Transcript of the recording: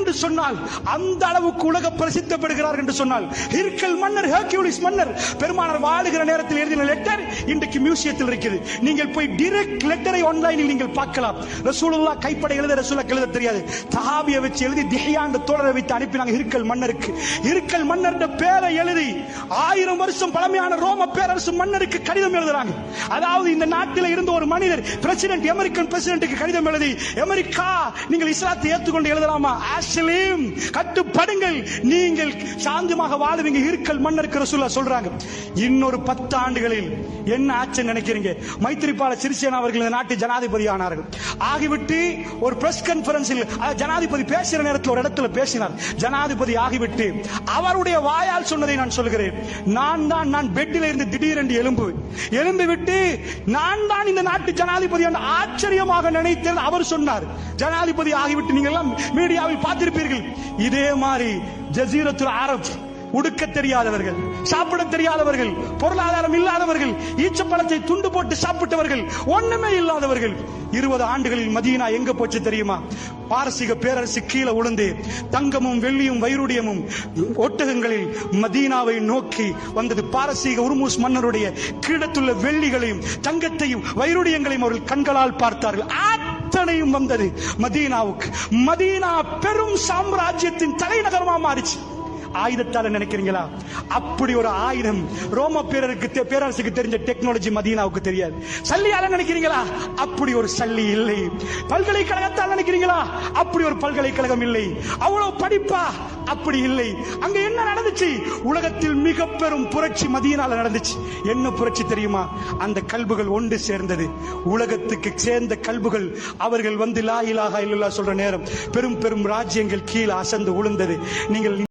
என்று சொன்னால் அந்த அளவுக்கு உலக பிரசித்தப்படுகிறார் என்று சொன்னால் ஹிர்கல் மன்னர் ஹெர்கியூலிஸ் மன்னர் பெருமானார் வாழுகிற நேரத்தில் எழுதின லெட்டர் இன்றைக்கு மியூசியத்தில் இருக்குது. நீங்கள் போய் டிரெக்ட் லெட்டரை ஆன்லைனில் நீங்கள் பார்க்கலாம். ரசூலுல்லா கைப்பட எழுத ரசூலா எழுத தெரியாது. தஹாபியை வச்சு எழுதி திஹியாண்ட தோழரை வைத்து அனுப்பினாங்க ஹிர்கல் மன்னருக்கு. ஹிர்கல் மன்னர் பேரை எழுதி ஆயிரம் வருஷம் பழமையான ரோம பேரரசு மன்னருக்கு கடிதம் எழுதுறாங்க. அதாவது இந்த நாட்டில் இருந்த ஒரு மனிதர் பிரசிடென்ட் அமெரிக்கன் பிரசிடென்ட்டுக்கு கடிதம் எழுதி அமெரிக்கா நீங்கள் இஸ்லாத்தை ஏற்றுக்கொண்டு எழுதலாமா? ஆஸ் ஆஸ்லீம் கட்டுப்படுங்கள். நீங்கள் சாந்தியமாக வாழுவீங்க. இருக்கல் மன்னருக்கு ரசூல்லா சொல்றாங்க. இன்னொரு பத்து ஆண்டுகளில் என்ன ஆச்சு நினைக்கிறீங்க? மைத்திரிபால சிறிசேனா அவர்கள் இந்த நாட்டு ஜனாதிபதி ஆனார்கள். ஆகிவிட்டு ஒரு பிரஸ் கான்பரன்ஸில் ஜனாதிபதி பேசுகிற நேரத்தில் ஒரு இடத்துல பேசினார். ஜனாதிபதி ஆகிவிட்டு அவருடைய வாயால் சொன்னதை நான் சொல்கிறேன். நான் தான் நான் பெட்டில் இருந்து திடீரென்று எலும்பு எலும்பி விட்டு நான் தான் இந்த நாட்டு ஜனாதிபதி ஆச்சரியமாக நினைத்தேன். அவர் சொன்னார் ஜனாதிபதி ஆகிவிட்டு நீங்கள் எல்லாம் மீடியாவில் பார்த்திருப்பீர்கள் இதே மாதிரி ஜசீரத்துல் அரப் உடுக்க தெரியாதவர்கள் சாப்பிட தெரியாதவர்கள் பொருளாதாரம் இல்லாதவர்கள் ஈச்சப்பழத்தை துண்டு போட்டு சாப்பிட்டவர்கள் ஒண்ணுமே இல்லாதவர்கள். இருபது ஆண்டுகளில் மதீனா எங்க போச்சு தெரியுமா? பாரசீக பேரரசு கீழே உளுந்து தங்கமும் வெள்ளியும் வைரூடியமும் ஒட்டகங்களில் மதீனாவை நோக்கி வந்தது பாரசீக உருமூஸ் மன்னருடைய கீழத்துள்ள வெள்ளிகளையும் தங்கத்தையும் வைரூடியங்களையும் அவர்கள் கண்களால் பார்த்தார்கள். அத்தனையும் வந்தது. மதீனாவுக்கு. மதீனா பெரும் சாம்ராஜ்யத்தின் தலைநகரமா மாறிச்சு. ஆயுதத்தால நினைக்கிறீங்களா? அப்படி ஒரு ஆயுதம் ரோம பேரருக்கு பேரரசுக்கு தெரிஞ்ச டெக்னாலஜி மதீனாவுக்கு தெரியாது. சல்லியால நினைக்கிறீங்களா? அப்படி ஒரு சல்லி இல்லை. பல்கலைக்கழகத்தால் நினைக்கிறீங்க அப்படி ஒரு பல்கலைக்கழகம் இல்லை. அவ்வளவு படிப்பா? அப்படி இல்லை. அங்க என்ன நடந்துச்சு? உலகத்தில் மிக பெரும் புரட்சி மதியனால நடந்துச்சு. என்ன புரட்சி தெரியுமா? அந்த கல்புகள் ஒன்று சேர்ந்தது. உலகத்துக்கு சேர்ந்த கல்புகள். அவர்கள் வந்து லா இலாஹா இல்லல்லா சொல்ற நேரம். பெரும் பெரும் ராஜ்யங்கள் கீழே அசந்து உளுந்தது. நீங்கள்